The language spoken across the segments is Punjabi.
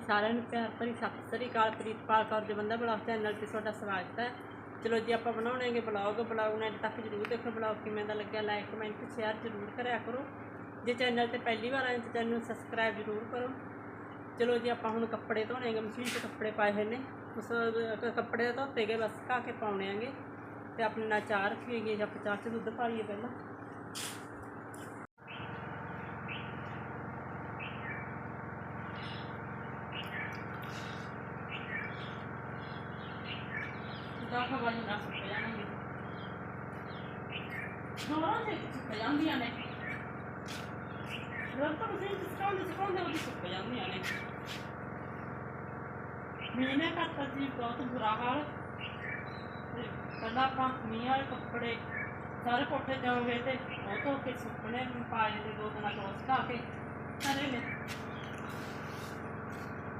ਜੀ ਸਾਰਿਆਂ ਨੂੰ ਪਿਆਰ ਭਰੀ ਸਤਿ ਸ੍ਰੀ ਅਕਾਲ, ਪ੍ਰੀਤਪਾਲ ਕੌਰ ਦੇ ਬੰਦਾ ਬਲੌਗ ਚੈਨਲ ਤੇ ਤੁਹਾਡਾ ਸਵਾਗਤ ਹੈ। ਚਲੋ ਜੀ, ਆਪਾਂ ਬਣਾਉਣੇਗੇ ਬਲੌਗ। ਬਲੌਗ ਨੂੰ ਅੱਜ ਤੱਕ ਜਰੂਰ ਦੇਖੋ ਬਲੌਗ ਕਿਵੇਂ ਦਾ ਲੱਗਿਆ। ਲਾਈਕ ਕਮੈਂਟ ਸ਼ੇਅਰ ਜਰੂਰ ਕਰਿਆ ਕਰੋ। ਜੇ ਚੈਨਲ ਤੇ ਪਹਿਲੀ ਵਾਰ ਆਏ ਤਾਂ ਚੈਨਲ ਨੂੰ ਸਬਸਕ੍ਰਾਈਬ ਜਰੂਰ ਕਰੋ। ਚਲੋ ਜੀ, ਆਪਾਂ ਹੁਣ ਕੱਪੜੇ ਧੋਣੇਗੇ ਮਸ਼ੀਨ 'ਚ ਕੱਪੜੇ ਪਾਏ ਹੋਏ ਨੇ। ਉਸ ਕੱਪੜੇ ਧੋਤੇ ਗਏ, ਬਸ ਘਾ ਕੇ ਪਾਉਣੇ ਆਂਗੇ ਤੇ ਆਪਣੇ ਨਾਲ ਚਾਹ ਰੱਖੀ ਗਈ ਆਪਾਂ ਚਾਹ 'ਚ ਦੁੱਧ ਪਾ ਲਈਏ ਪਹਿਲਾਂ। ਦਾ ਹਵਾ ਨਾ ਸੁੱਕ ਜਾਣਗੇ। ਦੋਰਾਂ ਦੇ ਸੁੱਕ ਜਾਂਦੀਆਂ ਨੇ। ਰੱਬ ਨੂੰ ਜੇ ਸਿਕਾਉਂਦੇ ਸਿਕਾਉਂਦੇ ਉਹ ਸੁੱਕ ਜਾਂਦੀਆਂ ਨੇ। ਮੀਨੇ ਕਰਤਾ ਜੀ ਬਹੁਤ ਬੁਰਾ ਹਾਲ। ਤੇ ਪਹਿਲਾਂ ਆਪਾਂ ਮੀਂਹ ਵਾਲੇ ਕੱਪੜੇ ਸਾਰੇ ਕੋਠੇ ਜਾਓਗੇ ਤੇ ਉਹ ਧੋ ਕੇ ਸੁੱਕਣੇ ਪਾਏ ਤੇ ਦੋ ਦਿਨਾਂ ਤੋਂ ਸੁਕਾ ਕੇ ਸਾਰੇ ਨੇ।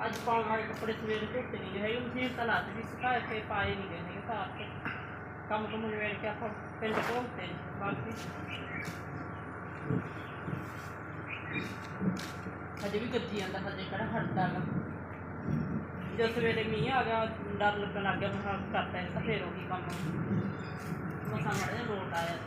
ਅੱਜ ਪਾਉਣ ਵਾਲੇ ਕੱਪੜੇ ਸਵੇਰੇ ਧੁੱਤੇ ਨਹੀਂ ਗਏ ਹੈਗੇ, ਮਸ਼ੀਨ ਤਾਂ ਲੱਗ ਵੀ ਸੁਕਾ ਕੇ ਪਾਏ ਨਹੀਂ ਗਏ ਹੈਗੇ ਤਾਰ ਤੇ। ਕੰਮ ਕੁਮ ਨਵੇੜ ਕੇ ਆਪਾਂ ਪਿੰਡ ਪਹੁੰਚਦੇ ਬਾਕੀ। ਹਜੇ ਵੀ ਗੱਜੀ ਜਾਂਦਾ, ਹਜੇ ਕਿਹੜਾ ਹਟਦਾ ਗਾ। ਜਦ ਸਵੇਰੇ ਮੀਂਹ ਆ ਗਿਆ, ਡਰ ਲੱਗਣ ਲੱਗ ਗਿਆ, ਮੈਂ ਕਿਹਾ ਕਰਤਾ ਇਹ ਤਾਂ ਫੇਰ ਉਹੀ ਕੰਮ। ਮਸਾਂ ਮੜ ਜਾ ਆਇਆ।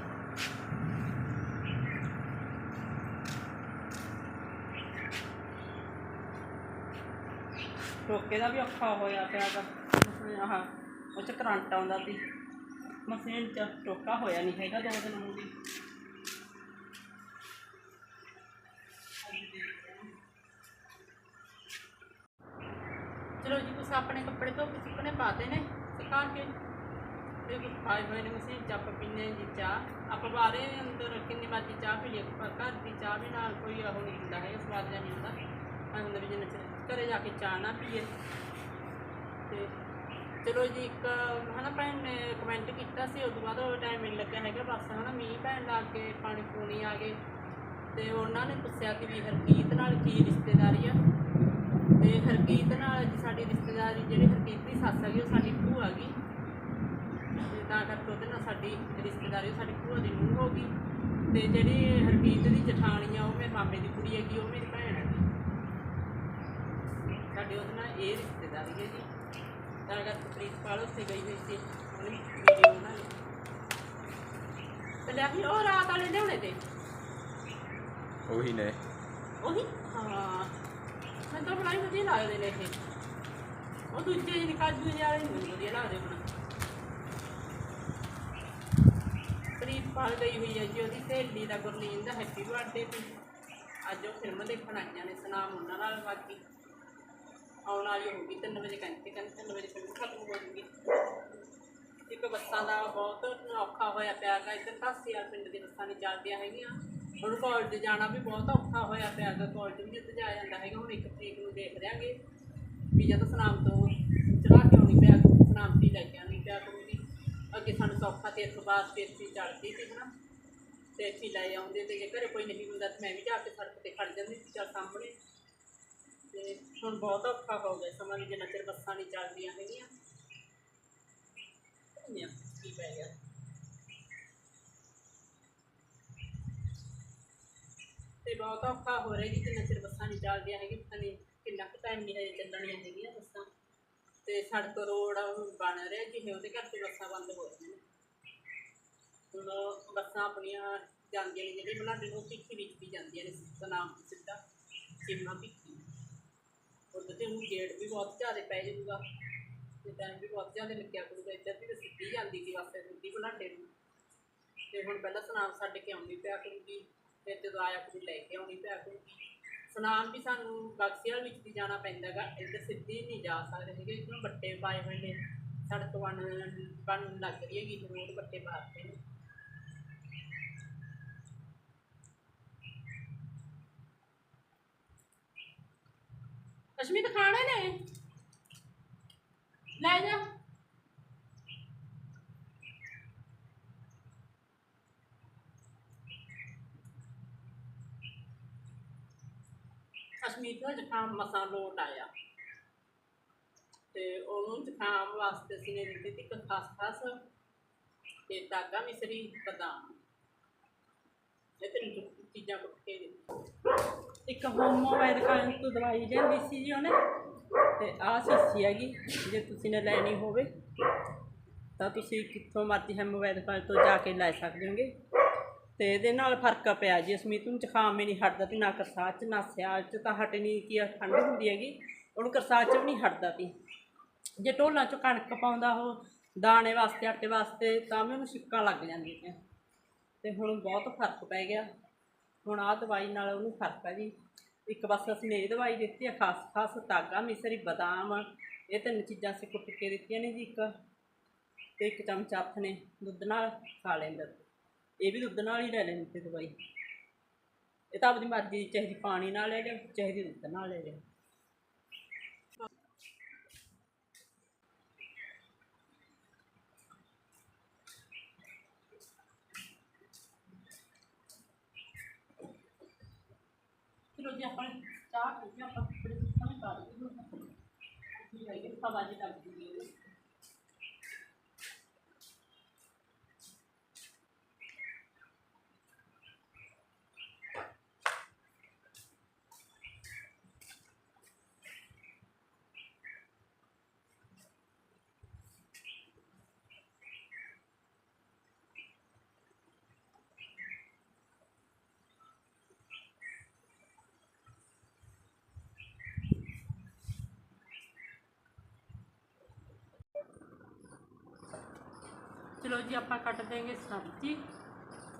ਟੋਕੇ ਦਾ ਵੀ ਔਖਾ ਹੋਇਆ ਪਿਆ ਗਾ। ਆਹ, ਉਹ ਚ ਕਰੰਟ ਆਉਂਦਾ ਸੀ। ਮਸ਼ੀਨ ਚ ਟੋਕਾ ਹੋਇਆ ਨਹੀਂ ਹੈਗਾ ਦੋ ਦਿਨ ਨੂੰ ਵੀ ਚਲੋ ਜੀ, ਤੁਸੀਂ ਆਪਣੇ ਕੱਪੜੇ ਧੋ ਕੇ ਸੁੱਕਣੇ ਪਾਤੇ ਨੇ? ਸੁਕਾ ਕੇ। ਤੇ ਕੁਝ ਹੋਏ ਨੇ ਮਸ਼ੀਨ ਚ, ਆਪਾਂ ਪੀਨੇ ਜੀ ਚਾਹ। ਆਪਾਂ ਬਾਹਰੇ ਅੰਦਰ ਕਿੰਨੀ ਮਰਜ਼ੀ ਚਾਹ ਪੀ ਲਈ ਪਰ ਘਰ ਦੀ ਚਾਹ ਵੀ ਨਾਲ ਕੋਈ ਉਹ ਨਹੀਂ ਹੁੰਦਾ ਹੈ ਸਵਾਦ ਜਿਹਾ ਨਹੀਂ ਹੁੰਦਾ ਮੈਂ ਵੀ ਜਿੰਨਾ ਚਿਰ ਘਰੇ ਜਾ ਕੇ ਚਾਹ ਨਾ ਪੀਏ। ਤੇ ਚਲੋ ਜੀ, ਇੱਕ ਹਨਾ ਭੈਣ ਨੇ ਕਮੈਂਟ ਕੀਤਾ ਸੀ, ਉਦੋਂ ਬਾਅਦ ਉਹ ਟਾਈਮ ਨਹੀਂ ਲੱਗਿਆ ਹੈਗਾ, ਬਸ ਹਨਾ ਮੀਂਹ ਪੈਣ ਲੱਗ ਕੇ ਪਾਣੀ ਪੂਣੀ ਆ ਗਏ। ਤੇ ਉਹਨਾਂ ਨੇ ਪੁੱਛਿਆ ਕਿ ਵੀ ਹਰਕੀਤ ਨਾਲ ਕੀ ਰਿਸ਼ਤੇਦਾਰੀ ਆ? ਤੇ ਹਰਕੀਤ ਨਾਲ ਜੀ ਸਾਡੀ ਰਿਸ਼ਤੇਦਾਰੀ ਜਿਹੜੀ ਹਰਕੀਤ ਦੀ ਸੱਸ ਹੈਗੀ, ਉਹ ਸਾਡੀ ਭੂਆ ਗਈ ਤੇ ਤਾਂ ਕਰਕੇ ਉਹਦੇ ਨਾਲ ਸਾਡੀ ਰਿਸ਼ਤੇਦਾਰੀ, ਉਹ ਸਾਡੀ ਭੂਆ ਦੀ ਨੂੰਹ ਹੋ ਗਈ। ਤੇ ਜਿਹੜੀ ਹਰਕੀਤ ਦੀ ਜਠਾਣੀ ਆ, ਉਹ ਮੇਰੇ ਮਾਮੇ ਦੀ ਕੁੜੀ ਹੈਗੀ, ਉਹ ਮੇਰੀ ਭੈਣ ਹੈ ਸਾਡੀ ਉਹਦੇ ਨਾਲ ਇਹ ਰਿਸ਼ਤੇਦਾਰੀ ਹੈ ਜੀ। ਤਾਂ ਕਰਕੇ ਪ੍ਰੀਤਪਾਲ ਉੱਥੇ ਗਈ ਹੋਈ ਸੀ ਉਹਨੇ ਵੀਡੀਓ ਬਣਾ ਲਈ ਤੇ ਲੈ ਵੀ ਉਹ ਰਾਤ ਵਾਲੇ ਲਿਆਉਣੇ ਤੇ। ਉਹੀ ਨੇ। ਉਹੀ? ਹਾਂ। ਮੈਂ ਤਾਂ ਬਣਾਈ ਵਧੀਆ ਲੱਗਦੇ ਨੇ ਇਹ। ਉਹ ਦੂਜੇ ਜਿਹੇ ਕਾਜੂ ਜਿਹੇ ਵਾਲੇ ਨਹੀਂ ਵਧੀਆ ਲੱਗਦੇ ਹੁਣ। ਪ੍ਰੀਤਪਾਲ ਗਈ ਹੋਈ ਹੈ ਜੀ ਉਹਦੀ ਸਹੇਲੀ ਦਾ ਗੁਰਲੀਨ ਦਾ ਹੈਪੀ ਬਰਥਡੇ ਤੇ। ਅੱਜ ਉਹ ਫਿਲਮ ਦੇਖਣ ਆਈਆਂ ਨੇ ਸਨਾਮ ਉਹਨਾਂ ਨਾਲ ਬਾਕੀ। ਆਉਣ ਵਾਲੀ ਹੋਊਗੀ 3 ਵਜੇ ਕਹਿੰਦੇ ਕਹਿੰਦੇ 3 ਵਜੇ ਫਿਲਮ ਖਤਮ ਹੋ ਜੂਗੀ ਇੱਕ ਬੱਸਾਂ ਦਾ ਬਹੁਤ ਔਖਾ ਹੋਇਆ ਪਿਆ ਗਾ, ਇੱਧਰ ਧਾਸੀਵਾਲ ਪਿੰਡ ਦੀ ਬੱਸਾਂ ਨਹੀਂ ਚੱਲਦੀਆਂ ਹੈਗੀਆਂ। ਹੁਣ ਕਾਲਜ ਜਾਣਾ ਵੀ ਬਹੁਤ ਔਖਾ ਹੋਇਆ ਪਿਆ ਗਾ ਕਾਲਜ ਵੀ ਨਹੀਂ ਜਾਇਆ ਜਾਂਦਾ ਹੈਗਾ, ਹੁਣ ਇੱਕ ਤਰੀਕ ਨੂੰ ਦੇਖ ਦਿਆਂਗੇ ਵੀ ਜਦੋਂ ਸਨਾਮ ਤੋਂ ਚੜਾ ਕੇ ਆਉਣੀ ਪਿਆ, ਸਨਾਮ ਦੀ ਲੈ ਕੇ ਆਉਣੀ ਪਿਆ ਕਰੂਗੀ। ਅੱਗੇ ਸਾਨੂੰ ਸੌਖਾ ਤੇ ਇੱਕ ਵਾਰ ਪੇਸੀ ਚੜਦੀ ਸੀ ਹਨਾ, ਤੇ ਇੱਥੇ ਲੈ ਆਉਂਦੇ ਤੇ ਜੇ ਘਰੇ ਕੋਈ ਨਹੀਂ ਹੁੰਦਾ ਤਾਂ ਮੈਂ ਵੀ ਜਾ ਕੇ ਸੜਕ ਤੇ ਖੜ ਜਾਂਦੀ ਸੀ ਚੱਲ ਸਾਹਮਣੇ। ਤੇ ਹੁਣ ਬਹੁਤ ਔਖਾ ਹੋ ਗਿਆ, ਸਮਾਂ ਜਿੰਨਾ ਚਿਰ ਬੱਸਾਂ ਨਹੀਂ ਚੱਲਦੀਆਂ ਹੈਗੀਆਂ। ਕੀ ਪੈ ਗਿਆ? ਤੇ ਬਹੁਤ ਔਖਾ ਹੋ ਰਿਹਾ ਜੀ, ਜਿੰਨਾ ਚਿਰ ਬੱਸਾਂ ਨਹੀਂ ਚੱਲਦੀਆਂ ਹੈਗੀਆਂ, ਪਤਾ ਨਹੀਂ ਕਿੰਨਾ ਕੁ ਟਾਈਮ ਨਹੀਂ ਹਜੇ ਚੱਲਣੀਆਂ ਹੈਗੀਆਂ ਬੱਸਾਂ। ਤੇ ਸੜਕ ਰੋਡ ਬਣ ਰਿਹਾ ਜਿਵੇਂ ਉਹਦੇ ਕਰਕੇ ਬੱਸਾਂ ਬੰਦ ਹੋ ਰਹੀਆਂ ਨੇ। ਹੁਣ ਬੱਸਾਂ ਆਪਣੀਆਂ ਜਾਂਦੀਆਂ ਨੇ ਜਿਹੜੇ ਬਲਾਡੇ ਨੂੰ ਭਿੱਖੀ ਵਿੱਚ ਵੀ ਜਾਂਦੀਆਂ ਨੇ, ਸਨਾਮ, ਸਿੱਧਾ ਜਿੰਨਾ ਭਿੱਖੀ। ਉਹਦੇ ਤੇ ਹੁਣ ਗੇਟ ਵੀ ਬਹੁਤ ਜ਼ਿਆਦਾ ਪੈ ਜਾਊਗਾ ਤੇ ਟਾਈਮ ਵੀ ਬਹੁਤ ਜ਼ਿਆਦਾ ਲੱਗਿਆ ਕਰੂਗਾ, ਇੱਧਰ ਵੀ ਸਿੱਧੀ ਜਾਂਦੀ ਸੀ ਵਾਸਤੇ ਸਿੱਧੀ ਬਲਾਡੇ ਨੂੰ। ਤੇ ਹੁਣ ਪਹਿਲਾਂ ਸਨਾਮ ਛੱਡ ਕੇ ਆਉਣੀ ਪਿਆ ਕਰੂਗੀ ਫਿਰ ਜਦੋਂ ਆਇਆ ਕਰੂ ਲੈ ਕੇ ਆਉਣੀ ਪਿਆ ਕਰੂਗੀ। ਸਨਾਮ ਵੀ ਸਾਨੂੰ ਬਕਸੀਵਾਲ ਵਿੱਚ ਦੀ ਜਾਣਾ ਪੈਂਦਾ ਗਾ ਇੱਧਰ ਸਿੱਧੀ ਨਹੀਂ ਜਾ ਸਕਦੇ ਹੈਗੇ, ਇੱਧਰੋਂ ਬੱਟੇ ਪਾਏ ਹੋਏ ਨੇ, ਸੜਕ ਬਣ ਬਣਨ ਲੱਗ ਰਹੀ ਹੈਗੀ ਰੋਡ ਬੱਟੇ ਪਾਤੇ ਨੇ। ਅਸ਼ਮਿਤ ਖਾਣੇ ਨੇ? ਲੈ ਜਾ। ਅਸ਼ਮੀਤ ਦਾ ਜ਼ੁਕਾਮ ਮਸਾਂ ਲੋਟ ਆਇਆ। ਤੇ ਉਹਨੂੰ ਜ਼ੁਕਾਮ ਵਾਸਤੇ ਅਸੀਂ ਨੇ ਦਿੱਤੀ ਸੀ ਖਸਖਸ ਤੇ ਧਾਗਾ ਮਿਸਰੀ ਬਦਾਮ। ਇਹ ਤਿੰਨ ਚੀਜ਼ਾਂ ਕੁੱਟ ਕੇ ਦਿੱਤੀ ਇੱਕ ਹੋਮੋਪੈਥ ਕਾਇਨ ਤੋਂ ਦਵਾਈ ਲੈਂਦੀ ਸੀ ਜੀ ਉਹਨੇ ਤੇ ਆਹ ਸ਼ੀਸ਼ੀ ਹੈਗੀ ਜੇ ਤੁਸੀਂ ਨੇ ਲੈਣੀ ਹੋਵੇ ਤਾਂ ਤੁਸੀਂ ਕਿੱਥੋਂ ਮਰਜ਼ੀ ਹੈ ਮੋਬਾਈਲ ਫੋਨ ਤੋਂ ਜਾ ਕੇ ਲੈ ਸਕਦੇ ਹੋਗੇ। ਤੇ ਇਹਦੇ ਨਾਲ ਫ਼ਰਕ ਪਿਆ ਜੀ ਅਸਮੀਤ ਨੂੰ ਜ਼ੁਕਾਮ ਹੀ ਨਹੀਂ ਹਟਦਾ ਤੇ ਨਾ ਕਰਸਾਤ ਚ ਨਾ ਸਿਆਲ ਚ ਤਾਂ ਹਟ ਨਹੀਂ ਕੀ ਆ, ਠੰਡ ਹੁੰਦੀ ਹੈਗੀ ਉਹਨੂੰ ਕਰਸਾਤ ਚ ਵੀ ਨਹੀਂ ਹਟਦਾ ਤੀ ਜੇ ਢੋਲਾਂ ਚੋਂ ਕਣਕ ਪਾਉਂਦਾ ਉਹ ਦਾਣੇ ਵਾਸਤੇ ਆਟੇ ਵਾਸਤੇ ਤਾਂ ਵੀ ਉਹਨੂੰ ਛਿੱਕਾਂ ਲੱਗ ਜਾਂਦੀਆਂ ਤੇ ਹੁਣ ਬਹੁਤ ਫ਼ਰਕ ਪੈ ਗਿਆ। ਹੁਣ ਆਹ ਦਵਾਈ ਨਾਲ ਉਹਨੂੰ ਫ਼ਰਕ ਹੈ ਜੀ। ਇੱਕ ਬਸ ਅਸੀਂ ਇਹ ਦਵਾਈ ਦਿੱਤੀ ਆ, ਖਾਸ ਖਾਸ ਤਾਗਾ ਮਿਸਰੀ, ਬਦਾਮ, ਇਹ ਤਿੰਨ ਚੀਜ਼ਾਂ ਅਸੀਂ ਕੁੱਟ ਕੇ ਦਿੱਤੀਆਂ ਨੇ ਜੀ ਇੱਕ। ਤੇ ਇੱਕ ਚਮਚ ਹੱਥ ਨੇ ਦੁੱਧ ਨਾਲ ਖਾ ਲੈਂਦਾ। ਇਹ ਵੀ ਦੁੱਧ ਨਾਲ ਹੀ ਲੈ ਲੈਂਦੇ ਦਵਾਈ। ਇਹ ਤਾਂ ਆਪਣੀ ਮਰਜ਼ੀ, ਚਾਹੇ ਚਾਹੀਦੀ ਪਾਣੀ ਨਾਲ ਲੈ ਲਿਓ ਚਾਹੀਦੀ ਦੁੱਧ ਨਾਲ ਲੈ ਲਿਓ। ਚਲੋ ਜੀ ਆਪਾਂ ਚਾਹ ਪੀ ਆਪਾਂ ਕੱਪੜੇ ਸੁੱਕਣੇ ਪਾ ਦਈਏ ਠੀਕ ਹੈ ਹਵਾ ਜੀ ਲੱਗ ਜੂਗੀ ਚਲੋ ਜੀ, ਆਪਾਂ ਕੱਟ ਦੇਂਗੇ ਸਬਜ਼ੀ।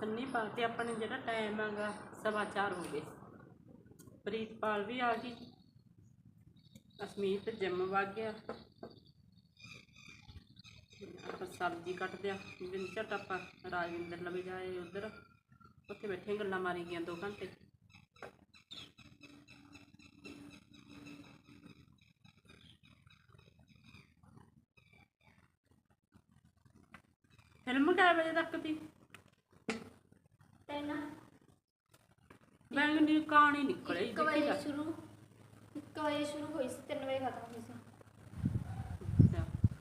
ਸੰਨੀ ਪਾ ਕੇ ਆਪਾਂ ਨੇ ਜਿਹੜਾ ਟਾਈਮ ਹੈਗਾ, ਸਵਾ ਚਾਰ ਹੋ ਗਏ। ਪ੍ਰੀਤਪਾਲ ਵੀ ਆ ਗਈ। ਅਸਮੀਤ ਜਿੰਮ ਵਗ ਗਿਆ। ਆਪਾਂ ਸਬਜ਼ੀ ਕੱਟਦੇ ਆ ਦਿਨ ਝਟ ਆਪਾਂ ਰਾਜਵਿੰਦਰ ਲਵੇ ਜਾਏ ਉਧਰ। ਉੱਥੇ ਬੈਠੇ ਗੱਲਾਂ ਮਾਰੀ ਗਈਆਂ ਦੋ ਘੰਟੇ। ਫਿਲਮ ਕਿੰਨੇ ਵਜੇ ਤੱਕ ਦੀ ਤਿੰਨ ਬੈਂਗਣੀ ਕਹਾਣੀ ਨਿਕਲੇ ਇੱਕ ਵਜੇ ਸ਼ੁਰੂ ਇੱਕ ਵਜੇ ਸ਼ੁਰੂ ਹੋਈ ਸੀ ਤਿੰਨ ਵਜੇ ਖਤਮ ਹੋਈ ਸੀ।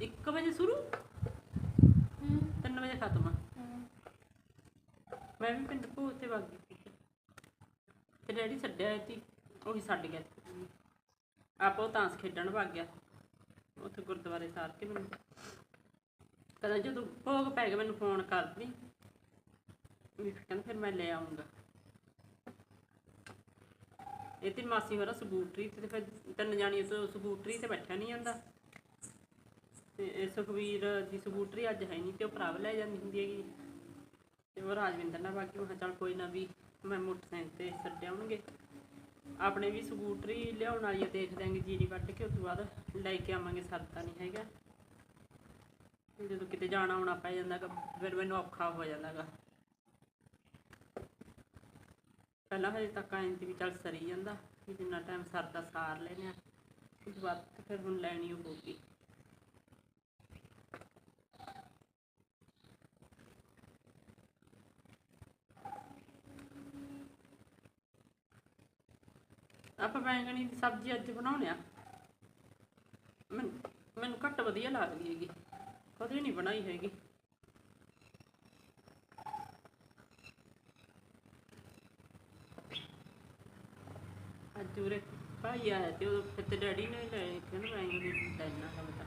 1 ਵਜੇ ਸ਼ੁਰੂ? ਹੂੰ। 3 ਵਜੇ ਖਤਮ। ਹੂੰ। ਮੈਂ ਵੀ ਪਿੰਡ ਭੂਤ ਤੇ ਵਗ ਗਈ ਸੀ। ਤੇ ਡੈਡੀ ਛੱਡਿਆ ਸੀ ਉਹ ਵੀ ਛੱਡ ਗਿਆ। ਆਪੋ ਤਾਂਸ ਖੇਡਣ ਵਗ ਗਿਆ। ਉੱਥੇ ਗੁਰਦੁਆਰੇ ਸਾਰ ਕੇ ਮੈਨੂੰ ਕਦਾ ਜਦੋਂ ਭੋਗ ਪੈ ਗਿਆ, ਮੈਨੂੰ ਫੋਨ ਕਰਦੀ। ਵੀ ਕਹਿੰਦਾ ਫਿਰ ਮੈਂ ਲੈ ਆਉਂਗਾ। ਇਹ ਤੇ ਮਾਸੀ ਹੋਰਾ ਸਕੂਟਰੀ ਤੇ ਫਿਰ ਤਿੰਨ ਜਾਣੀਆਂ ਤੋਂ ਸਕੂਟਰੀ ਤੇ ਬੈਠਿਆ ਨਹੀਂ ਜਾਂਦਾ। ਤੇ ਇਹ ਸੁਖਵੀਰ ਦੀ ਸਕੂਟਰੀ ਅੱਜ ਹੈ ਨਹੀਂ ਤੇ ਉਹ ਭਰਾਵ ਲੈ ਜਾਂਦੀ ਹੁੰਦੀ ਹੈਗੀ। ਤੇ ਉਹ ਰਾਜਵਿੰਦਰ ਨਾਲ ਬਾਕੀ ਉਹ ਚੱਲ ਕੋਈ ਨਾ ਵੀ ਮੈਂ ਮੋਟਰਸਾਈਕਲ ਤੇ ਛੱਡ ਆਉਣਗੇ। ਆਪਣੇ ਵੀ ਸਕੂਟਰੀ ਲਿਆਉਣ ਵਾਲੀ ਆ ਦੇਖ ਦਿਆਂਗੇ ਜੀਰੀ ਵੱਢ ਕੇ, ਉਸ ਤੋਂ ਬਾਅਦ ਲੈ ਕੇ ਆਵਾਂਗੇ, ਸਰਦਾ ਨਹੀਂ ਹੈਗਾ। ਜਦੋਂ ਕਿਤੇ ਜਾਣਾ ਆਉਣਾ ਪੈ ਜਾਂਦਾ ਗਾ ਫਿਰ ਮੈਨੂੰ ਔਖਾ ਹੋ ਜਾਂਦਾ ਗਾ ਪਹਿਲਾਂ ਹਜੇ ਤੱਕ ਆਏ ਵੀ ਚੱਲ ਸਰੀ ਜਾਂਦਾ, ਵੀ ਜਿੰਨਾ ਟਾਈਮ ਸਰਦਾ ਸਾਰ ਲੈਨੇ ਆ ਉਸ ਤੋਂ ਫਿਰ ਹੁਣ ਲੈਣੀ ਓ ਪਊਗੀ। ਆਪਾਂ ਬੈਂਗਣੀ ਦੀ ਸਬਜ਼ੀ ਅੱਜ ਬਣਾਉਣੇ ਆ। ਮੈਨੂੰ ਮੈਨੂੰ ਘੱਟ ਵਧੀਆ ਲੱਗਦੀ ਹੈਗੀ। ਕਦੇ ਨਹੀਂ ਬਣਾਈ ਹੈਗੀ। ਅੱਜ ਉਰੇ ਭਾਈ ਆਇਆ ਤੇ ਉਹ ਫਿਰ ਤੇ ਡੈਡੀ ਨੇ ਲੈ ਕੇ ਨਾ ਬੈਂਗਣੀ ਲੈਣਾ ਹੈ ਬਤਾ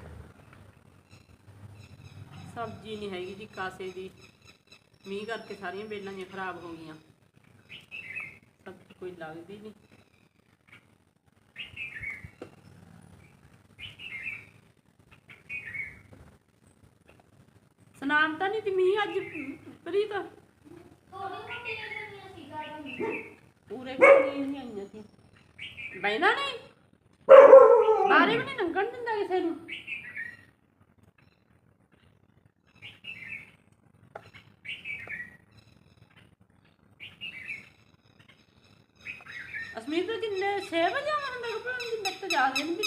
ਸਬਜ਼ੀ ਨਹੀਂ ਹੈਗੀ ਜੀ ਕਾਸੇ ਦੀ। ਮੀਂਹ ਕਰਕੇ ਸਾਰੀਆਂ ਬੇਲਾਂ ਜਿਹੀਆਂ ਖਰਾਬ ਹੋ ਗਈਆਂ। ਸਬਜ਼ੀ ਕੋਈ ਲੱਗਦੀ ਨਹੀਂ ਸਨਾਮ ਨਹੀਂ ਤੇ ਮੀਂਹ ਅੱਜ ਪ੍ਰੀਤ। ਪੂਰੇ ਕੋਈ ਨਹੀਂ ਆਈਆਂ ਸੀ। ਬੈਨਾ ਨਹੀਂ। ਬਾਰੇ ਵੀ ਨਹੀਂ ਲੰਘਣ ਦਿੰਦਾ ਕਿਸੇ ਨੂੰ। ਅਸਮੀਤ ਕਿੰਨੇ 6 ਵਜੇ ਆਉਣਾ ਹੁੰਦਾ ਕਿ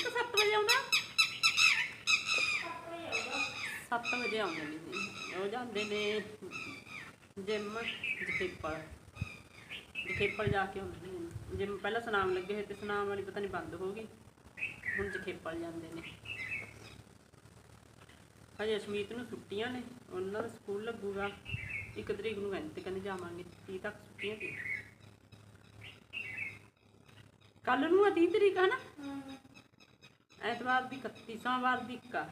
7 ਵਜੇ ਆਉਂਦਾ। 7 ਵਜੇ ਆਉਂਦੇ ਨੇ ਜੀ। ਉਹ ਜਾਂਦੇ ਨੇ ਜਿਮ ਜਖੇਪਲ ਜਖੇਪਲ ਜਾ ਕੇ ਆਉਂਦੇ ਨੇ ਜਿਮ ਪਹਿਲਾਂ ਸਨਾਮ ਲੱਗੇ ਹੋਏ ਤੇ ਸਨਾਮ ਵਾਲੀ ਪਤਾ ਨਹੀਂ ਬੰਦ ਹੋ ਗਈ। ਹੁਣ ਜਖੇਪਲ ਜਾਂਦੇ ਨੇ। ਹਜੇ ਅਸ਼ਮੀਤ ਨੂੰ ਛੁੱਟੀਆਂ ਨੇ। ਉਹਨਾਂ ਦਾ ਸਕੂਲ ਲੱਗੂਗਾ। ਇੱਕ ਤਰੀਕ ਨੂੰ ਕਹਿੰਦੇ ਤੇ ਕਹਿੰਦੇ ਜਾਵਾਂਗੇ। 30 ਤੱਕ ਛੁੱਟੀਆਂ ਸੀ ਕੱਲ ਨੂੰ ਆ 30 ਤਰੀਕ ਹੈ। ਨਾ ਐਤਵਾਰ ਦੀ 31 ਸੋਮਵਾਰ ਦੀ 1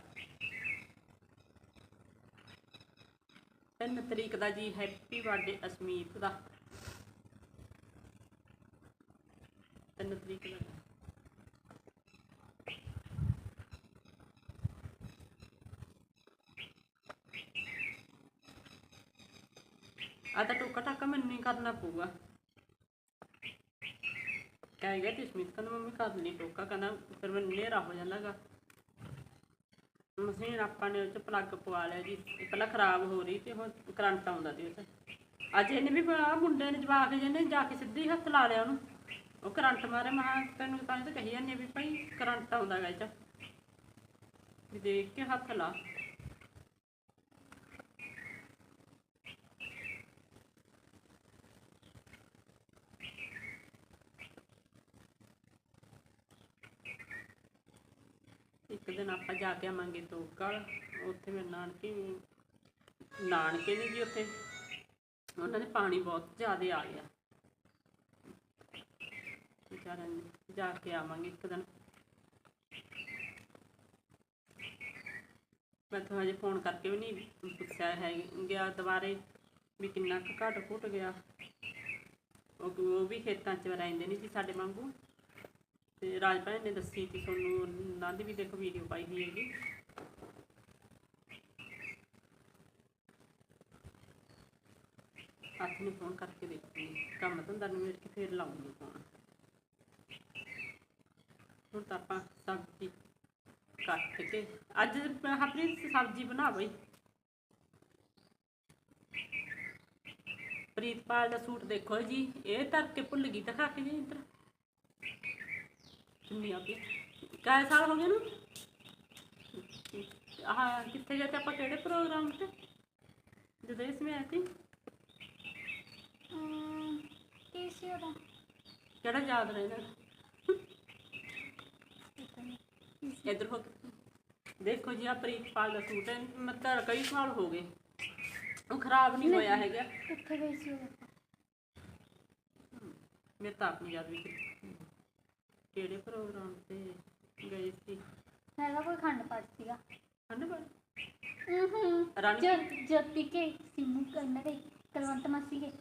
ਤਿੰਨ ਤਰੀਕ ਦਾ ਜੀ ਹੈਪੀ ਬਰਥਡੇ ਅਸਮੀਤ ਦਾ। ਤਿੰਨ ਤਰੀਕ ਦਾ ਆ ਤਾਂ ਟੋਕਾ ਟਾਕਾ ਮੈਨੂੰ ਹੀ ਕਰਨਾ ਪਊਗਾ। ਕਹਿ ਗਿਆ ਤੇ ਸਮਿਤ ਕਹਿੰਦਾ ਮੰਮੀ ਕਰ ਲਈ ਟੋਕਾ, ਕਹਿੰਦਾ ਫਿਰ ਮੈਨੂੰ ਨੇਰਾ ਹੋ ਜਾਂਦਾਗਾ। ਮਸ਼ੀਨ ਆਪਾਂ ਨੇ ਉਹ ਚ ਪਲੱਗ ਪਵਾ ਲਿਆ ਜੀ, ਪਹਿਲਾਂ ਖਰਾਬ ਹੋ ਰਹੀ ਤੇ ਹੁਣ ਕਰੰਟ ਆਉਂਦਾ ਸੀ ਉਹ 'ਚ ਅੱਜ ਇਹਨੇ ਵੀ ਆ ਮੁੰਡੇ ਨੇ ਜਵਾ ਕੇ ਜਿਹਨੇ ਜਾ ਕੇ ਸਿੱਧੀ ਹੱਥ ਲਾ ਲਿਆ ਉਹਨੂੰ। ਉਹ ਕਰੰਟ ਮਾਰੇ ਮਹਾ ਤੈਨੂੰ ਤਾਂ ਇਹ ਤਾਂ ਕਹੀ ਜਾਂਦੀ ਵੀ ਭਾਈ ਕਰੰਟ ਆਉਂਦਾ ਗਾ ਇਹ 'ਚ। ਵੀ ਦੇਖ ਕੇ ਹੱਥ ਲਾ। ਇੱਕ ਦਿਨ ਆਪਾਂ ਜਾ ਕੇ ਆਵਾਂਗੇ ਦੋਗਲ ਉੱਥੇ ਮੇਰੇ ਨਾਨਕੇ ਨਾਨਕੇ ਨੇ ਜੀ ਉੱਥੇ। ਉਹਨਾਂ ਦੇ ਪਾਣੀ ਬਹੁਤ ਜ਼ਿਆਦਾ ਆ ਗਿਆ ਵਿਚਾਰਿਆਂ ਜਾ ਕੇ ਆਵਾਂਗੇ ਇੱਕ ਦਿਨ। ਮੈਂ ਤੁਹਾਨੂੰ ਹਜੇ ਫੋਨ ਕਰਕੇ ਵੀ ਨਹੀਂ ਪੁੱਛਿਆ ਹੈ ਗਿਆ ਦੁਬਾਰੇ ਵੀ ਕਿੰਨਾ ਕੁ ਘਟ ਘੁੱਟ ਗਿਆ। ਉਹ ਉਹ ਵੀ ਖੇਤਾਂ 'ਚ ਰਹਿੰਦੇ ਨਹੀਂ ਸੀ ਸਾਡੇ ਵਾਂਗੂ। ਤੇ ਰਾਜ ਭੈਣ ਨੇ ਦੱਸੀ ਕਿ ਤੁਹਾਨੂੰ ਨੰਦ ਵੀ ਦੇਖੋ ਵੀਡੀਓ ਪਾਈ ਹੋਈ ਹੈਗੀ। ਹੱਥ ਨੂੰ ਫੋਨ ਕਰਕੇ ਦੇਖੂੰਗੀ ਕੰਮ ਧੰਦਾ ਨਿਬੇੜ ਕੇ ਫੇਰ ਲਾਉਂਗੀ ਫੋਨ ਹੁਣ ਤਾਂ ਆਪਾਂ ਸਬਜ਼ੀ ਕੱਟ ਕੇ, ਅੱਜ ਆਪਣੀ ਸਬਜ਼ੀ ਬਣਾ ਬਈ। ਪ੍ਰੀਤਪਾਲ ਦਾ ਸੂਟ ਦੇਖੋ ਜੀ, ਇਹ ਧਰ ਕੇ ਭੁੱਲ ਗਈ ਦਿਖਾ ਕੇ ਜੀ ਇੱਧਰ। ਚੁੰਨੀ ਆ ਗਈ ਕਾਹ ਸਾਲ ਹੋ ਗਏ ਨੂੰ? ਆਹ ਕਿੱਥੇ ਗਏ ਤੇ ਆਪਾਂ ਕਿਹੜੇ ਪ੍ਰੋਗਰਾਮ ਤੇ? ਜਦੋਂ ਇਸ ਵਿੱਚ ਆਏ ਸੀ? ਅਮ, ਕੀ ਸੀ ਉਹਦਾ ਕਿਹੜਾ ਯਾਦ ਰਹਿੰਦਾ ਇੱਧਰ ਹੋ ਦੇਖੋ ਜੀ ਆ ਪ੍ਰੀਤਪਾਲ ਦਾ ਸੂਟ ਹੈ। ਮਤਲਬ ਕਈ ਸਾਲ ਹੋ ਗਏ। ਉਹ ਖਰਾਬ ਨਹੀਂ ਹੋਇਆ ਹੈਗਾ। ਕਿੱਥੇ ਗਈ ਸੀ ਉਹ ਮੇਰੇ ਤਾਂ ਆਪਣੀ ਯਾਦ ਵੀ ਕਿਹੜੇ ਪ੍ਰੋਗਰਾਮ ਤੇ ਗਏ ਸੀ? ਹੈਗਾ ਕੋਈ ਖੰਡ ਪਾਠ ਸੀਗਾ। ਪਰ ਹੂੰ ਰਾਣੀ ਜਦ ਜੋਤੀ ਕੇ ਸਿੰਮੂ ਕਰਨਾ ਗਈ ਕਲਵੰਤ ਮਾਸੀ ਕੇ।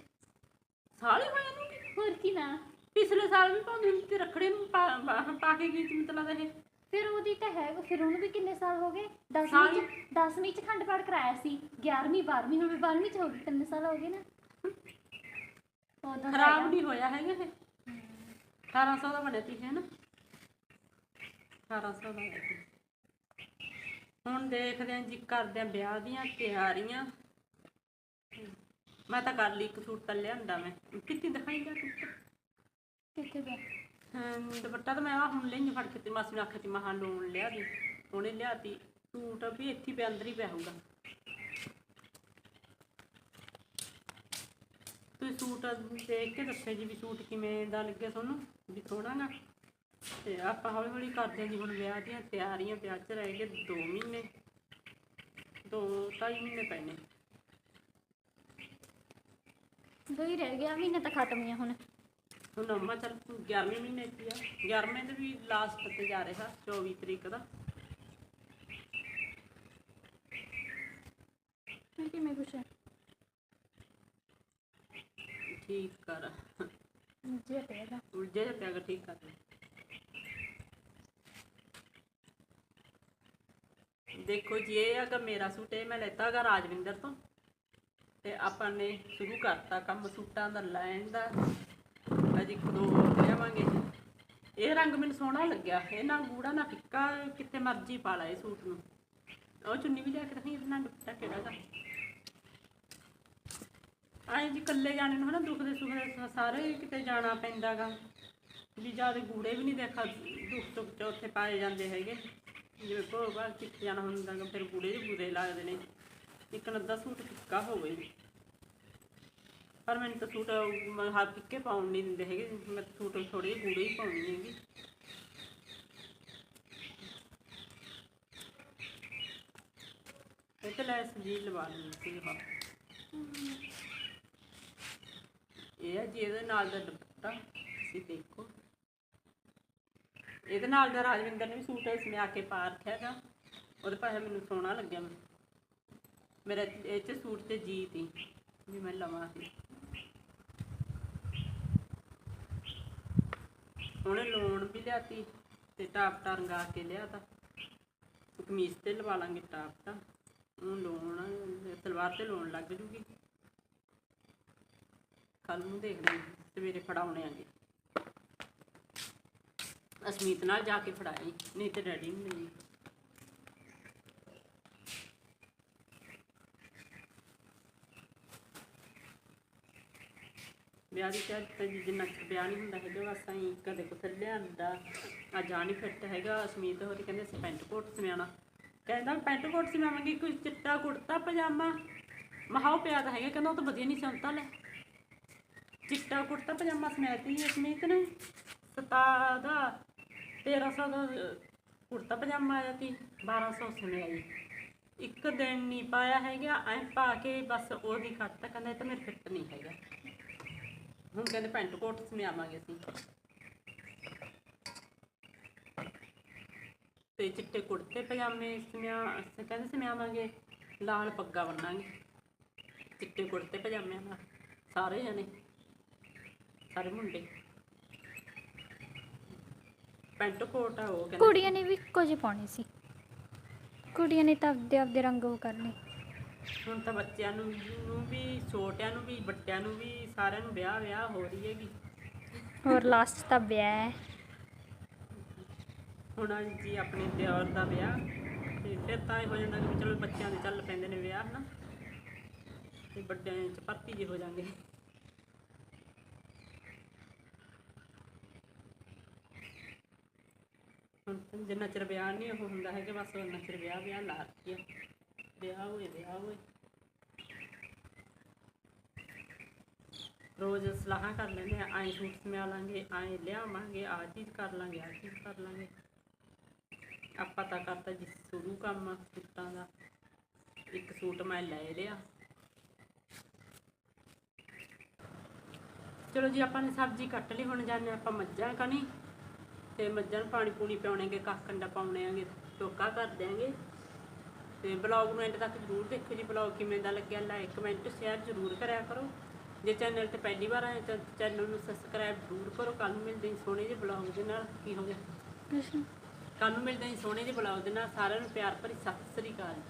ਸਾਲ ਹੀ ਹੋਏ ਨੂੰ। ਕਿ ਹੋਰ ਕੀ ਨਾ? ਪਿਛਲੇ ਸਾਲ ਵੀ ਹੁੰਦੀ ਤੇ ਰੱਖੜੇ ਨੂੰ ਪਾ ਪਾ- ਪਾ ਕੇ ਗਈ ਸੀ ਮਤਲਬ ਇਹ। ਫਿਰ ਉਹਦੀ ਤਾਂ ਹੈ ਫਿਰ ਉਹਨੂੰ ਵੀ ਕਿੰਨੇ ਸਾਲ ਹੋ ਗਏ? 10ਵੀਂ ਸਾਲ? ਚ 10ਵੀਂ ਚ ਖੰਡ ਪਾਠ ਕਰਾਇਆ ਸੀ। 11ਵੀਂ 12ਵੀਂ ਹੁਣ 12ਵੀਂ ਚ ਹੋ ਗਈ ਤਿੰਨ ਸਾਲ ਹੋ ਗਏ ਨਾ। ਉਦੋਂ ਖਰਾਬ ਹੈਗਾ। ਨਹੀਂ ਹੋਇਆ ਹੈਗਾ ਇਹ। 1800 ਦਾ ਬਣਿਆ ਸੀ ਹੈ ਨਾ। 1800 ਦਾ ਹੁਣ ਦੇਖਦੇ ਆਂ ਜੀ ਕਰਦੇ ਆਂ ਵਿਆਹ ਦੀਆਂ ਤਿਆਰੀਆਂ। ਮੈਂ ਤਾਂ ਕਰ ਲਈ ਇੱਕ ਸੂਟ ਤਾਂ ਲਿਆਂਦਾ ਮੈਂ। ਕਿੱਥੇ ਦਿਖਾਈ ਜਾ ਸੂਟ ਕਿੱਥੇ ਹਮ, ਦੁਪੱਟਾ ਤਾਂ ਮੈਂ ਆ ਹੁਣ ਲੈਣੀ ਫੜ ਕੇ ਤੇ ਮਾਸੀ ਨੇ ਆਖਿਆ ਸੀ ਮਹਾਂ ਲੋਨ ਲਿਆ ਦੀ। ਉਹਨੇ ਲਿਆਤੀ। ਸੂਟ ਵੀ ਇੱਥੇ ਪਿਆ ਅੰਦਰ ਹੀ ਪਿਆ ਹੋਊਗਾ। ਤੁਸੀਂ ਸੂਟ ਦੇਖ ਕੇ ਦੱਸਿਓ ਜੀ ਵੀ ਸੂਟ ਕਿਵੇਂ ਦਾ ਲੱਗਿਆ ਤੁਹਾਨੂੰ? ਵੀ ਸੋਹਣਾ ਨਾ। ਤੇ ਆਪਾਂ ਹੌਲੀ ਹੌਲੀ ਕਰਦੇ ਹਾਂ ਜੀ ਹੁਣ ਵਿਆਹ ਦੀਆਂ ਤਿਆਰੀਆਂ ਵਿਆਹ 'ਚ ਰਹਿ ਗਏ 2 ਮਹੀਨੇ। ਦੋ ਢਾਈ ਮਹੀਨੇ ਪਏ ਨੇ ਦੋ ਹੀ ਰਹਿ ਗਿਆ ਮਹੀਨਾ ਤਾਂ ਖਤਮ ਹੀ ਆ ਹੁਣ। ਹੁਣ ਅੰਮਾ ਚੱਲ 11ਵੇਂ ਮਹੀਨੇ 'ਚ ਹੀ ਆ। 11ਵੇਂ ਦੇ ਵੀ ਲਾਸਟ ਤੇ ਜਾ ਰਿਹਾ 24 ਤਰੀਕ ਦਾ। ਮੈਂ ਕਿਵੇਂ ਕੁਛ ਠੀਕ ਕਰ। ਦੇਖੋ ਜੀ ਇਹ ਹੈਗਾ ਮੇਰਾ ਸੂਟ ਇਹ ਮੈਂ ਲੈਤਾ ਹੈਗਾ ਰਾਜਵਿੰਦਰ ਤੋਂ। ਤੇ ਆਪਾਂ ਨੇ ਸ਼ੁਰੂ ਕਰਤਾ ਕੰਮ ਸੂਟਾਂ ਦਾ ਲੈਣ ਦਾ। ਅਜੇ ਇੱਕ ਦੋ ਲਿਆਵਾਂਗੇ ਇਹ ਰੰਗ ਮੈਨੂੰ ਸੋਹਣਾ ਲੱਗਿਆ। ਇਹ ਨਾ ਗੂੜਾ ਨਾ ਫਿੱਕਾ ਕਿਤੇ ਮਰਜ਼ੀ ਪਾ ਲਾ ਇਹ ਸੂਟ ਨੂੰ। ਉਹ ਚੁੰਨੀ ਵੀ ਲਿਆ ਕੇ ਰੱਖੀ ਇਹਦੇ ਨਾਲ ਦੁਪੱਟਾ ਕਿਹੜਾ ਦਾ ਆਏ ਜੀ ਇਕੱਲੇ ਜਾਣੇ ਨੂੰ ਹਨਾ ਦੁੱਖ ਦੇ ਸੁੱਖ ਦੇ ਸਾਰੇ ਕਿਤੇ ਜਾਣਾ ਪੈਂਦਾਗਾ। ਵੀ ਜ਼ਿਆਦਾ ਗੂੜੇ ਵੀ ਨਹੀਂ ਦੇਖਾ, ਦੁੱਖ ਸੁੱਖ ਚ ਉੱਥੇ ਪਾਏ ਜਾਂਦੇ ਹੈਗੇ। ਜਿਵੇਂ ਭੋਗ ਭਾਗ ਕਿੱਥੇ ਜਾਣਾ ਹੁੰਦਾ ਗਾ ਫਿਰ ਗੂੜੇ ਜਿਹੇ ਬੁਰੇ ਲੱਗਦੇ ਨੇ। ਇੱਕ ਨੱਦਾ ਸੂਟ ਫਿੱਕਾ ਹੋਵੇ। ਪਰ ਮੈਨੂੰ ਤਾਂ ਸੂਟ ਹੱਥ ਫਿੱਕੇ ਪਾਉਣ ਨਹੀਂ ਦਿੰਦੇ ਹੈਗੇ। ਮੈਂ ਸੂਟ ਥੋੜੇ ਜਿਹੇ ਗੂੜੇ ਹੀ ਪਾਉਣੀ ਹੈਗੀ। ਇਹ ਤਾਂ ਲੈਸ ਜੀ ਲਵਾ ਲਈ ਸੀ। ਹਾਂ ਇਹ ਹੈ ਜੀ, ਇਹਦੇ ਨਾਲ ਦਾ ਦੁਪੱਟਾ, ਤੁਸੀਂ ਦੇਖੋ। ਇਹਦੇ ਨਾਲ ਦਾ ਰਾਜਵਿੰਦਰ ਨੇ ਵੀ ਸੂਟ ਸਮਿਆ ਕੇ ਪਾ ਰੱਖਿਆ ਹੈਗਾ। ਉਹਦੇ ਪਾਸੇ ਮੈਨੂੰ ਸੋਹਣਾ ਲੱਗਿਆ। ਮੇਰਾ ਇਹ ਚ ਸੂਟ ਤੇ ਜੀ ਤੀ ਵੀ ਮੈਂ ਲਵਾਂ ਸੀ। ਉਹਨੇ ਲੋਨ ਵੀ ਲਿਆਤੀ ਤੇ ਟਾਪ ਟਾ ਰੰਗਾ ਕੇ ਲਿਆ ਤਾ ਕਮੀਜ਼ ਤੇ ਲਵਾ ਲਾਂਗੇ ਟਾਪ ਤਾਂ ਉਹ ਲੋਨ ਸਲਵਾਰ ਤੇ ਲੋਨ ਲੱਗ ਜੂਗੀ। ਕੱਲ ਨੂੰ ਦੇਖਦੇ ਹਾਂ, ਸਵੇਰੇ ਫੜਾਉਣੇ ਆਂਗੇ। ਅਸਮੀਤ ਨਾਲ ਜਾ ਕੇ ਫੜਾਈ ਨਹੀਂ ਤੇ ਡੈਡੀ ਨੂੰ ਨਹੀਂ ਵਿਆਹ ਦੀ ਤਿਆਰੀ ਤਾਂ ਜਿੰਨਾ ਚਿਰ ਵਿਆਹ ਨਹੀਂ ਹੁੰਦਾ ਹੈਗਾ ਬਸ ਅਸੀਂ ਕਦੇ ਕੁਛ ਲਿਆਂਦਾ ਆ ਜਾਣੀ ਫਿੱਟ ਹੈਗਾ ਅਸਮੀਤ ਹੋਰੀ ਕਹਿੰਦੇ ਅਸੀਂ ਪੈਂਟ ਕੋਟ ਸਮਿਆਣਾ ਕਹਿੰਦਾ ਪੈਂਟ ਕੋਟ ਸਮਿਆਵਾਂਗੇ ਕੋਈ ਚਿੱਟਾ ਕੁੜਤਾ ਪਜਾਮਾ। ਮਹਾਓ ਪਿਆ ਤਾਂ ਹੈਗਾ ਕਹਿੰਦਾ ਉਹ ਤਾਂ ਵਧੀਆ ਨਹੀਂ ਸਿਉਂਤਾ ਲੈ। ਚਿੱਟਾ ਕੁੜਤਾ ਪਜਾਮਾ ਸਮਿਆਤੀ ਅਸਮੀਤ ਨੇ। ਸਤਾ ਦਾ 1300 ਦਾ ਅਹ, ਕੁੜਤਾ ਪਜਾਮਾ ਆਇਆ ਸੀ 1200 ਸਮਿਆਈ ਇੱਕ ਦਿਨ ਨਹੀਂ ਪਾਇਆ ਹੈਗਾ ਐ ਪਾ ਕੇ ਬਸ ਉਹਦੀ ਖੱਟ ਤਾਂ ਕਹਿੰਦਾ ਇਹ ਤਾਂ ਮੇਰੇ ਫਿੱਟ ਨਹੀਂ ਹੈਗਾ। ਹੁਣ ਕਹਿੰਦੇ ਪੈਂਟ ਕੋਟ ਸਮਾਵਾਂਗੇ ਅਸੀਂ। ਤੇ ਚਿੱਟੇ ਕੁੜਤੇ ਪਜਾਮੇ ਸਮਿਆ ਅਸੀਂ ਕਹਿੰਦੇ ਸਮਿਆਵਾਂਗੇ ਲਾਲ ਪੱਗਾ ਬੰਨਾਂਗੇ। ਚਿੱਟੇ ਕੁੜਤੇ ਪਜਾਮਿਆਂ ਨਾਲ ਸਾਰੇ ਜਣੇ। ਸਾਰੇ ਮੁੰਡੇ। ਪੈਂਟ ਕੋਟ ਆ ਉਹ ਕਹਿੰਦੇ। ਕੁੜੀਆਂ ਨੇ ਵੀ ਜਿਹੇ ਪਾਉਣੇ ਸੀ। ਕੁੜੀਆਂ ਨੇ ਤਾਂ ਆਪਦੇ ਆਪਦੇ ਰੰਗ ਉਹ ਕਰਨੇ ਹੁਣ ਤਾਂ ਬੱਚਿਆਂ ਨੂੰ ਨੂੰ ਵੀ ਛੋਟਿਆਂ ਨੂੰ ਵੀ ਵੱਡਿਆਂ ਨੂੰ ਵੀ ਸਾਰਿਆਂ ਨੂੰ ਵਿਆਹ ਵਿਆਹ ਹੋ ਰਹੀ ਹੈਗੀ। ਹੋਰ ਲਾਸਟ ਤਾਂ ਵਿਆਹ ਹੈ। ਹੁਣ ਜੀ ਆਪਣੇ ਦਿਓਰ ਦਾ ਵਿਆਹ ਤੇ ਫਿਰ ਤਾਂ ਇਹ ਹੋ ਜਾਂਦਾ ਕਿ ਵੀ ਚਲੋ ਬੱਚਿਆਂ ਦੇ ਚੱਲ ਪੈਂਦੇ ਨੇ ਵਿਆਹ ਨਾ ਤੇ ਵੱਡਿਆਂ ਚ ਭਰਤੀ ਜੇ ਹੋ ਜਾਂਗੇ ਹੁਣ ਤਾਂ ਜਿੰਨਾ ਚਿਰ ਵਿਆਹ ਨਹੀਂ ਉਹ ਹੁੰਦਾ ਹੈਗਾ, ਬਸ ਉਹਨਾਂ ਚਿਰ ਵਿਆਹ ਵਿਆਹ ਲਾ ਰੱਖੀ ਆ। ਵਿਆਹ ਹੋਏ ਵਿਆਹ ਹੋਏ। ਰੋਜ਼ ਸਲਾਹਾਂ ਕਰ ਲੈਂਦੇ ਆ ਐਂ ਸੂਟ ਸਮਿਆ ਲਾਂਗੇ ਐਂ ਲਿਆਵਾਂਗੇ, ਆਹ ਚੀਜ਼ ਕਰ ਲਾਂਗੇ, ਆਹ ਚੀਜ਼ ਕਰ ਲਾਂਗੇ। ਆਪਾਂ ਤਾਂ ਕਰਤਾ ਜੀ ਸ਼ੁਰੂ ਕੰਮ ਸੂਟਾਂ ਦਾ। ਇੱਕ ਸੂਟ ਮੈਂ ਲੈ ਲਿਆ। ਚਲੋ ਜੀ, ਆਪਾਂ ਨੇ ਸਬਜ਼ੀ ਕੱਟ ਲਈ, ਹੁਣ ਜਾਂਦੇ ਆਪਾਂ ਮੱਝਾਂ ਕਣੀ। ਤੇ ਮੱਝਾਂ ਨੂੰ ਪਾਣੀ ਪੂਣੀ ਪਿਆਉਣੇਗੇ ਕੱਖ ਕੰਡਾ ਪਾਉਣੇ ਆਂਗੇ ਟੋਕਾ ਕਰ ਦਿਆਂਗੇ। ਤੇ ਬਲੌਗ ਨੂੰ ਐਂਡ ਤੱਕ ਜ਼ਰੂਰ ਦੇਖੋ ਜੀ ਬਲੌਗ ਕਿਵੇਂ ਦਾ ਲੱਗਿਆ ਲਾਈਕ ਕਮੈਂਟ ਸ਼ੇਅਰ ਜ਼ਰੂਰ ਕਰਿਆ ਕਰੋ। ਜੇ ਚੈਨਲ ਤੇ ਪਹਿਲੀ ਵਾਰ ਆਏ ਤਾਂ ਚੈਨਲ ਨੂੰ ਸਬਸਕ੍ਰਾਈਬ ਜ਼ਰੂਰ ਕਰੋ। ਕੱਲ ਨੂੰ ਮਿਲਦੇ ਹਾਂ ਸੋਹਣੇ ਜਿਹੇ ਬਲੌਗ ਦੇ ਨਾਲ। ਕੀ ਹੋ ਗਿਆ? ਕੱਲ ਨੂੰ ਮਿਲਦੇ ਹਾਂ ਸੋਹਣੇ ਜਿਹੇ ਬਲੌਗ ਦੇ ਨਾਲ। ਸਾਰਿਆਂ ਨੂੰ ਪਿਆਰ ਭਰੀ ਸਤਿ ਸ੍ਰੀ ਅਕਾਲ।